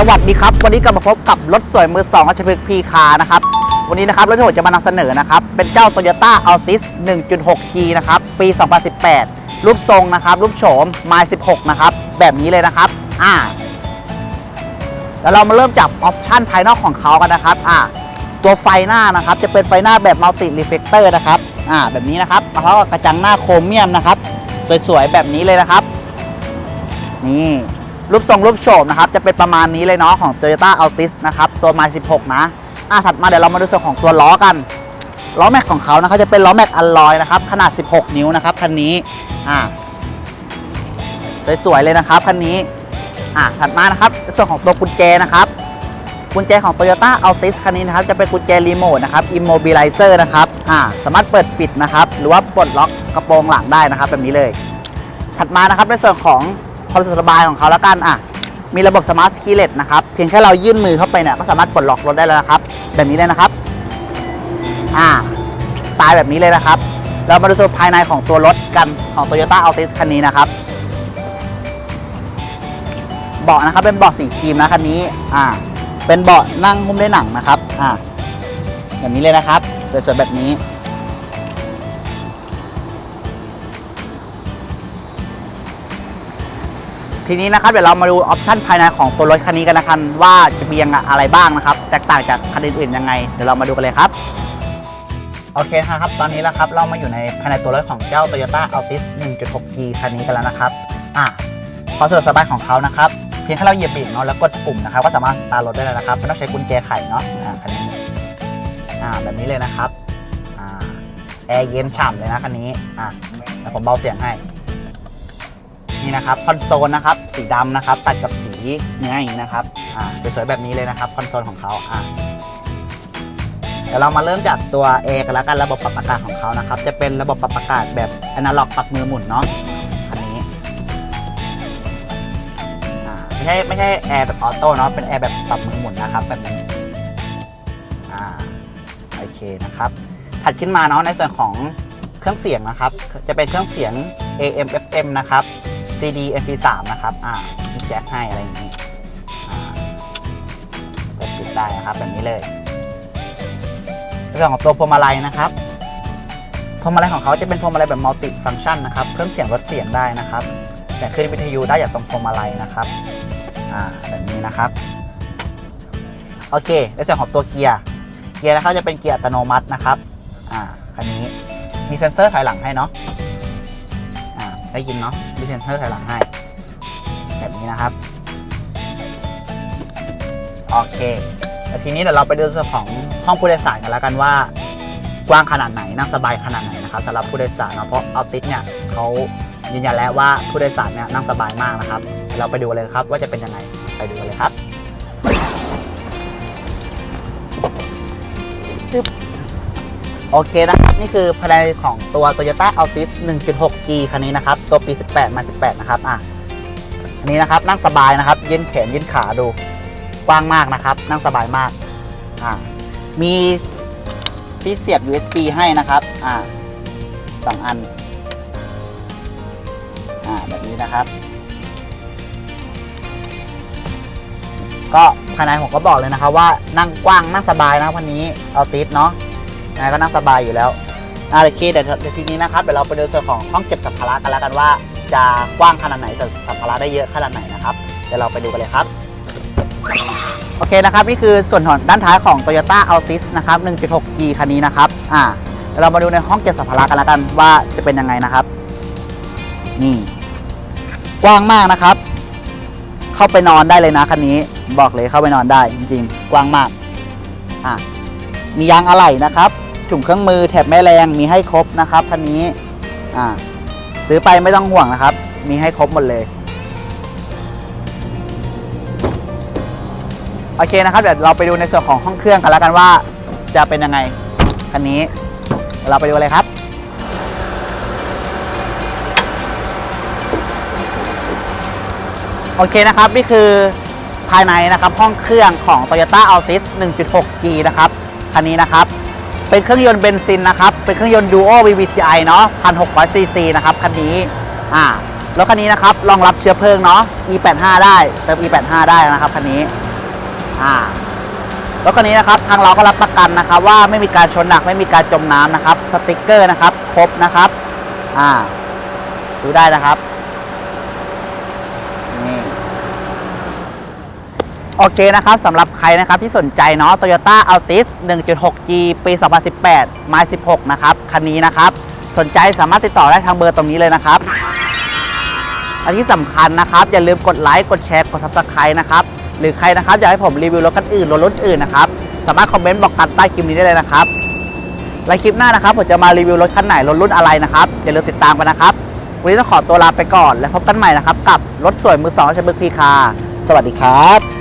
สวัสดีครับ วันนี้กลับมาพบกับรถสวยมือ2องรัชพฤกษ์พีคานะครับ วันนี้นะครับรถที่ผมจะมานำเสนอนะครับ เป็นเจ้า Toyota Altis 1.6G นะครับ ปี 2018 รูปทรงนะครับ รูปโฉม m ม16 นะครับ แบบนี้เลยนะครับ อ่า แล้วเรามาเริ่มจากออปชันภายนอกของเขากันนะครับ อ่า ตัวไฟหน้านะครับ จะเป็นไฟหน้าแบบมัลติรีเฟกเตอร์นะครับ อ่า แบบนี้นะครับแล้วก็กระจังหน้าโครเมียมนะครับ สวยๆ แบบนี้เลยนะครับ นี่ รูปทรงรูปโฉมนะครับจะเป็นประมาณนี้เลยเนาะของ Toyota Altis นะครับตัว m 16 นะอะถัดมาเดี๋ยวเรามาดูส่วนของตัวล้อกันล้อแม็กของเขานะครับจะเป็นล้อแม็กอลลอยนะครับขนาด 16 นิ้วนะครับคันนี้อ่าสวยๆเลยนะครับคันนี้อะถัดมานะครับส่วนของตัวกุญแจนะครับกุญแจของ Toyota Altis คันนี้นะครับจะเป็นกุญแจรีโมทนะครับ Immobilizer นะครับอ่าสามารถเปิดปิดนะครับหรือว่าปลดล็อกกระโปรงหลังได้นะครับแบบนี้เลย ถัดมานะครับในส่วนของ ความสะดวกสบายของเขาแล้วกันอะมีระบบ Smart Keyless นะครับเพียงแค่เรายื่นมือเข้าไปเนี่ยก็สามารถปลดล็อกรถได้แล้วนะครับ แบบนี้เลยนะครับอ่าสไตล์แบบนี้เลยนะครับ เรามาดูส่วนภายในของตัวรถกันของ Toyota Altis คันนี้นะครับเบาะนะครับเป็นเบาะสีครีมนะคันนี้อ่าเป็นเบาะนั่งหุ้มด้วยหนังนะครับอ่าแบบนี้เลยนะครับสวยแบบนี้ ทีนี้นะครับเดี๋ยวเรามาดูออปชันภายในของตัวรถคันนี้กันนะครับว่าจะมีอะไรบ้างนะครับ แตกต่างจากคันอื่นๆยังไง เดี๋ยวเรามาดูกันเลยครับโอเคครับ ตอนนี้แล้วครับเรามาอยู่ในภายในตัวรถของเจ้า Toyota Altis 1.6G คันนี้กันแล้วนะครับอะความสะดวกสบายของเขานะครับ เพียงแค่เราเหยียบเบรกเนาะแล้วกดปุ่มนะครับก็สามารถสตาร์ทรถได้แล้วนะครับไม่ต้องใช้กุญแจไขเนาะอ่าคันนี้อ่าแบบนี้เลยนะครับอ่าแอร์เย็นฉ่ำเลยนะคันนี้อะเดี๋ยวผมเบาเสียงให้ นี่นะครับคอนโซลนะครับสีดำนะครับตัดกับสีเนื้ออย่างนี้นะครับอ่าสวยๆแบบนี้เลยนะครับคอนโซลของเขาอ่าเดี๋ยวเรามาเริ่มจากตัว A กันแล้วกันระบบปรับอากาศของเขานะครับ จะเป็นระบบปรับอากาศแบบอนาล็อกปรับมือหมุนเนาะคันนี้ไม่ใช่ไม่ใช่แอร์แบบออโต้เนาะเป็นแอร์แบบปรับมือหมุนนะครับแบบนี้อ่าโอเคนะครับถัดขึ้นมาเนาะในส่วนของเครื่องเสียงนะครับ จะเป็นเครื่องเสียง AM FM นะครับ CD MP3 นะครับ อ่ามีแจ็คให้อะไรอย่างนี้อ่าเปิดปิดได้นะครับแบบนี้เลยในส่วนของตัวพวงมาลัยนะครับพวงมาลัยของเขาจะเป็นพวงมาลัยแบบมัลติฟัง c t ชันนะครับ เพิ่มเสียงลดเสียงได้นะครับ แต่ขึ้นวิทยุได้จากตรงพวงมาลัยนะครับ อ่า แบบนี้นะครับ โอเคในส่วนของตัวเกียร์ เกียร์นะครับจะเป็นเกียร์อัตโนมัตินะครับ อ่า คันนี้มีเซ็นเซอร์ถอยหลังให้เนาะ ได้ยินเนาะมีเซนเซอร์ถอยหลังให้ แบบนี้นะครับ โอเคแล้วทีนี้เดี๋ยวเราไปดูส่วนของห้องผู้โดยสารกันแล้วกันว่ากว้างขนาดไหนนั่งสบายขนาดไหนนะครับสำหรับผู้โดยสารเนาะเพราะออติสเนี่ยเขายืนยันแล้วว่าผู้โดยสารเนี่ยนั่งสบายมากนะครับ เราไปดูเลยครับว่าจะเป็นยังไงไปดูเลยครับ โอเคนะครับ นี่คือภายในของตัว Toyota Altis 1.6G คันนี้นะครับ ตัวปี 18 มา 18 นะครับอะอันนี้นะครับนั่งสบายนะครับ ยืนแขนยืนขาดูกว้างมากนะครับ นั่งสบายมากอ่ามีที่เสียบ USB ให้นะครับอ่าสองอันอ่าแบบนี้นะครับ ก็ภายในผมก็บอกเลยนะครับว่านั่งกว้างนั่งสบายนะวันนี้เอาติสเนาะ ยังไงก็นั่งสบายอยู่แล้วอ่าโอเคเดี๋ยวเดี๋ยวทีนี้นะครับเดี๋ยวเราไปดูส่วนของห้องเก็บสัมภาระกันแล้วกันว่า จะกว้างขนาดไหนสัมภาระได้เยอะขนาดไหนนะครับเดี๋ยวเราไปดูกันเลยครับโอเคนะครับนี่คือส่วนของด้านท้ายของ Toyota Altis นะครับ 1.6G คันนี้นะครับอ่าเดี๋ยวเรามาดูในห้องเก็บสัมภาระกันแล้วกันว่าจะเป็นยังไงนะครับ นี่กว้างมากนะครับ เข้าไปนอนได้เลยนะคันนี้บอกเลยเข้าไปนอนได้จริงๆ กว้างมากอะมียางอะไหล่นะครับ ถุงเครื่องมือแถบแม่แรงมีให้ครบนะครับคันนี้อ่าซื้อไปไม่ต้องห่วงนะครับ มีให้ครบหมดเลยโอเคนะครับเดี๋ยวเราไปดูในส่วนของห้องเครื่องกันแล้วกันว่าจะเป็นยังไงคันนี้เราไปดูเลยครับโอเคนะครับนี่คือภายในนะครับห้องเครื่องของ Toyota Altis 1.6G นะครับคันนี้นะครับ เป็นเครื่องยนต์เบนซินนะครับ เป็นเครื่องยนต์ Duo VVTi เนาะ1,600 cc นะครับคันนี้ อ่ารถคันนี้นะครับรองรับเชื้อเพลิงเนาะ E85 ได้ เติม E85 ได้นะครับคันนี้ อ่ารถคันนี้นะครับทางเราก็รับประกันนะครับ ว่าไม่มีการชนหนักไม่มีการจมน้ำนะครับ สติกเกอร์นะครับ ครบนะครับ อ่าดูได้นะครับ โอเคนะครับสำหรับใครนะครับที่สนใจเนาะ Toyota Altis 1.6G ปี 2018 m าย16 นะครับ คันนี้นะครับ สนใจสามารถติดต่อได้ทางเบอร์ตรงนี้เลยนะครับ อันที่สำคัญนะครับ อย่าลืมกดไลค์ กดแชร์ กด subscribe นะครับ หรือใครนะครับอยากให้ผมรีวิวรถคันอื่น รถรุ่นอื่นนะครับ สามารถคอมเมนต์บอกกันใต้คลิปนี้ได้เลยนะครับ และคลิปหน้านะครับผมจะมารีวิวรถคันไหน รถรุ่นอะไรนะครับ อย่าลืมติดตามกันนะครับ วันนี้ต้องขอตัวลาไปก่อน และพบกันใหม่นะครับกับรถสวยมือสองชบึกพีคาสวัสดีครับ